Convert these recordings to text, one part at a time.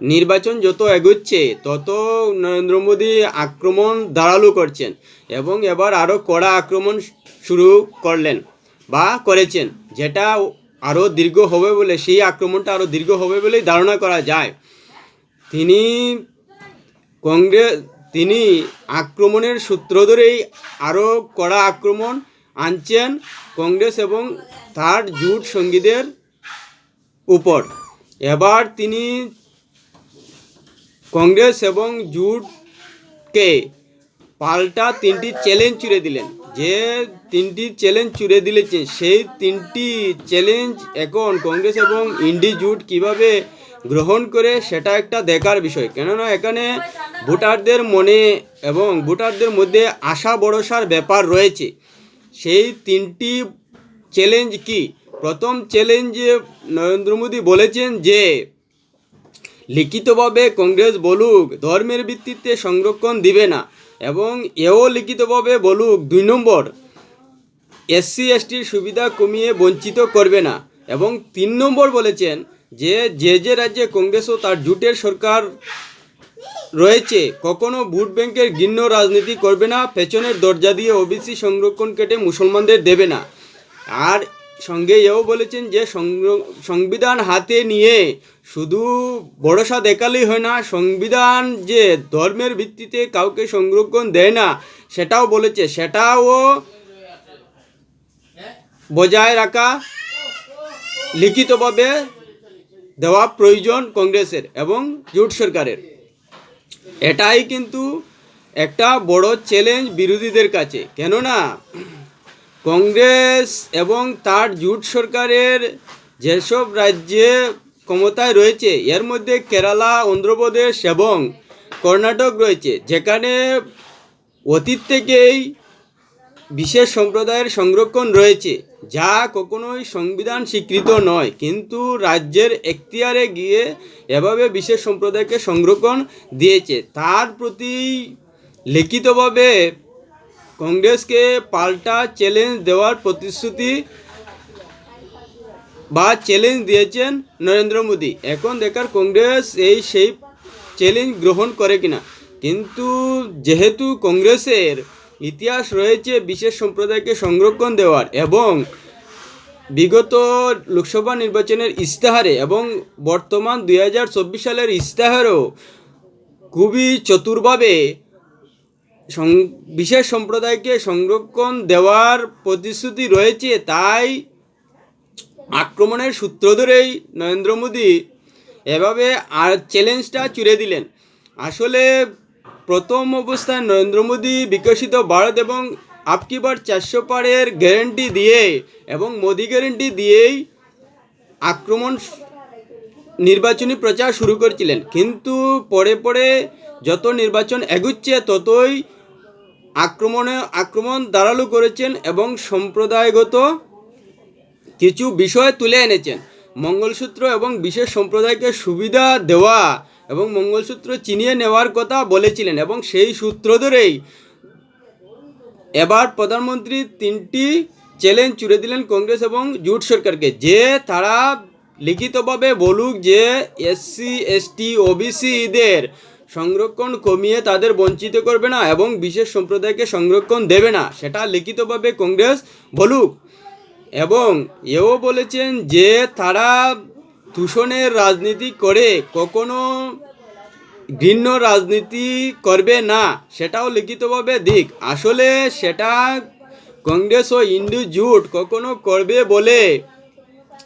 নির্বাচন যত এগোচ্ছে, তত নরেন্দ্র মোদী আক্রমণ দাঁড়ালু করছেন এবং এবার আরও কড়া আক্রমণ শুরু করলেন বা করেছেন, যেটা আরও দীর্ঘ হবে বলে, সেই আক্রমণটা আরও দীর্ঘ হবে বলেই ধারণা করা যায়। তিনি কংগ্রেস, তিনি আক্রমণের সূত্র ধরেই আরও কড়া আক্রমণ আনছেন কংগ্রেস এবং তার জুট সঙ্গীদের উপর। এবার তিনি কংগ্রেস এবং জোটকে পাল্টা তিনটি চ্যালেঞ্জ ছুড়ে দিলেন। যে তিনটি চ্যালেঞ্জ ছুড়ে দিলেছেন, সেই তিনটি চ্যালেঞ্জ এখন কংগ্রেস এবং ইন্ডি জুট কীভাবে গ্রহণ করে সেটা একটা দেখার বিষয়। কেননা এখানে ভোটারদের মনে এবং ভোটারদের মধ্যে আশা ভরসার ব্যাপার রয়েছে। সেই তিনটি চ্যালেঞ্জ কি? প্রথম চ্যালেঞ্জে নরেন্দ্র মোদী বলেছেন যে লিখিতভাবে কংগ্রেস বলুক, ধর্মের ভিত্তিতে সংরক্ষণ দিবে না এবং এও লিখিতভাবে বলুক, দুই নম্বর, এসসি, এসটির সুবিধা কমিয়ে বঞ্চিত করবে না। এবং তিন নম্বর বলেছেন যে যে যে রাজ্যে কংগ্রেস ও তার জুটের সরকার রয়েছে, কখনো ভোট ব্যাংকের ঘৃণ্য রাজনীতি করবে না, পেছনের দরজা দিয়ে ওবিসি সংরক্ষণ কেটে মুসলমানদের দেবে না। আর সঙ্গে এও বলেছেন যে সংবিধান হাতে নিয়ে শুধু ভরসা দেখালেই হয় না, সংবিধান যে ধর্মের ভিত্তিতে কাউকে সংরক্ষণ দেয় না, সেটাও বলেছে। সেটাও বজায় রাখা, লিখিতভাবে দেওয়া প্রয়োজন কংগ্রেসের এবং জোট সরকারের। এটাই কিন্তু একটা বড় চ্যালেঞ্জ বিরোধীদের কাছে। কেননা কংগ্রেস এবং তার জোট সরকারের যেসব রাজ্যে ক্ষমতায় রয়েছে, এর মধ্যে কেরালা, অন্ধ্রপ্রদেশ এবং কর্ণাটক রয়েছে, যেখানে অতীত থেকেই বিশেষ সম্প্রদায়ের সংরক্ষণ রয়েছে, যা কখনোই সংবিধান স্বীকৃত নয়। কিন্তু রাজ্যের এখতিয়ারে গিয়ে এভাবে বিশেষ সম্প্রদায়কে সংরক্ষণ দিয়েছে। তার প্রতি লিখিতভাবে কংগ্রেসকে পাল্টা চ্যালেঞ্জ দেওয়ার প্রতিশ্রুতি বা চ্যালেঞ্জ দিয়েছেন নরেন্দ্র মোদী। এখন দেখার কংগ্রেস এই সেই চ্যালেঞ্জ গ্রহণ করে কিনা। কিন্তু যেহেতু কংগ্রেসের ইতিহাস রয়েছে বিশেষ সম্প্রদায়কে সংরক্ষণ দেওয়ার এবং বিগত লোকসভা নির্বাচনের ইস্তাহারে এবং বর্তমান দুই হাজার চব্বিশ সালের ইস্তাহারেও খুবই চতুরভাবে বিশেষ সম্প্রদায়কে সংরক্ষণ দেওয়ার প্রতিশ্রুতি রয়েছে, তাই আক্রমণের সূত্র ধরেই নরেন্দ্র মোদী এভাবে আর চ্যালেঞ্জটা চুড়ে দিলেন। আসলে প্রথম অবস্থায় নরেন্দ্র মোদী বিকশিত ভারত এবং আপকি বার চারশো পারের গ্যারেন্টি দিয়ে এবং মোদি গ্যারেন্টি দিয়েই আক্রমণ নির্বাচনী প্রচার শুরু করেছিলেন। কিন্তু পরে পরে যত নির্বাচন এগুচ্ছে, ততই আক্রমণে আক্রমণ দাঁড়ালু করেছেন এবং সম্প্রদায়গত কিছু বিষয় তুলে এনেছেন। মঙ্গলসূত্র এবং বিশেষ সম্প্রদায়কে সুবিধা দেওয়া এবং মঙ্গলসূত্র চিনিয়ে নেওয়ার কথা বলেছিলেন এবং সেই সূত্র ধরেই এবার প্রধানমন্ত্রী তিনটি চ্যালেঞ্জ চুড়ে দিলেন কংগ্রেস এবং জোট সরকারকে। যে তারা লিখিতভাবে বলুক যে এসসি, এসটি, ওবিসিদের সংরক্ষণ কমিয়ে তাদের বঞ্চিত করবে না এবং বিশেষ সম্প্রদায়কে সংরক্ষণ দেবে না, সেটা লিখিতভাবে কংগ্রেস বলুক। এবং এও বলেছেন যে তারা দূষণের রাজনীতি করে কখনো ঘৃণ্য রাজনীতি করবে না, সেটাও লিখিতভাবে দিক। আসলে সেটা কংগ্রেস ও ইন্ডু জোট কখনো করবে বলে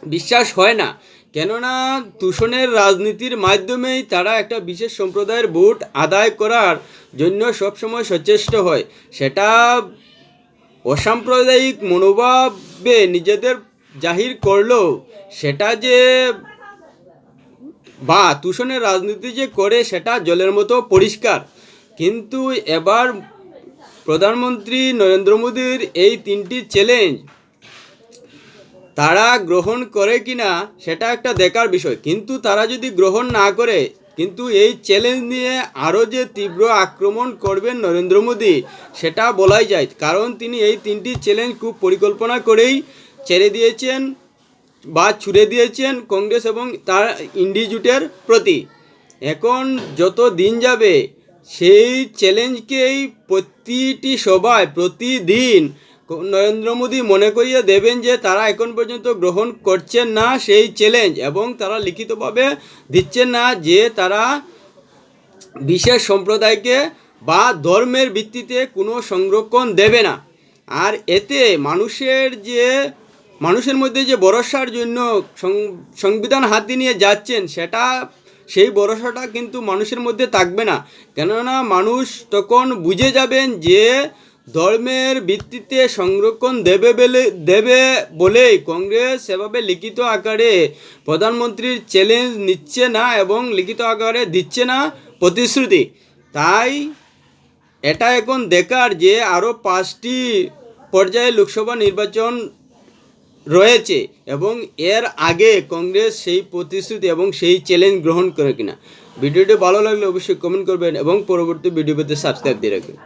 বিশ্বাস হয় না। কেননা দূষণের রাজনীতির মাধ্যমেই তারা একটা বিশেষ সম্প্রদায়ের ভোট আদায় করার জন্য সবসময় সচেষ্ট হয়। সেটা অসাম্প্রদায়িক মনোভাবে নিজেদের জাহির করলেও সেটা যে বা তুষণের রাজনীতি যে করে সেটা জলের মতো পরিষ্কার। কিন্তু এবার প্রধানমন্ত্রী নরেন্দ্র মোদীর এই তিনটি চ্যালেঞ্জ তারা গ্রহণ করে কিনা, সেটা একটা দেখার বিষয়। কিন্তু তারা যদি গ্রহণ না করে, কিন্তু এই চ্যালেঞ্জ নিয়ে আরও যে তীব্র আক্রমণ করবেন নরেন্দ্র মোদী, সেটা বলাই যায়। কারণ তিনি এই তিনটি চ্যালেঞ্জ খুব পরিকল্পনা করেই ছেড়ে দিয়েছেন বা ছুড়ে দিয়েছেন কংগ্রেস এবং তার ইন্ডি জোটের প্রতি। এখন যত দিন যাবে, সেই চ্যালেঞ্জকেই প্রতিটি সভায়, প্রতিদিন ক- নরেন্দ্র মোদী মনে করিয়ে দেবেন যে তারা এখন পর্যন্ত গ্রহণ করছেন না সেই চ্যালেঞ্জ এবং তারা লিখিতভাবে দিচ্ছেন না যে তারা বিশেষ সম্প্রদায়কে বা ধর্মের ভিত্তিতে কোনো সংরক্ষণ দেবে না। আর এতে মানুষের যে, মানুষের মধ্যে যে ভরসার জন্য সংবিধান হাতে নিয়ে যাচ্ছেন, সেটা, সেই ভরসাটা কিন্তু মানুষের মধ্যে থাকবে না। কেননা মানুষ তখন বুঝে যাবেন যে ধর্মের ভিত্তিতে সংরক্ষণ দেবে বলে, দেবে বলেই কংগ্রেস সেভাবে লিখিত আকারে প্রধানমন্ত্রীর চ্যালেঞ্জ নিচ্ছে না এবং লিখিত আকারে দিচ্ছে না প্রতিশ্রুতি। তাই এটা এখন দেখার যে আরও পাঁচটি পর্যায়ে লোকসভা নির্বাচন রয়েছে এবং এর আগে কংগ্রেস সেই প্রতিশ্রুতি এবং সেই চ্যালেঞ্জ গ্রহণ করে কিনা। ভিডিওটি ভালো লাগলে অবশ্যই কমেন্ট করবেন এবং পরবর্তী ভিডিও পেতে সাবস্ক্রাইব দিয়ে রাখবেন।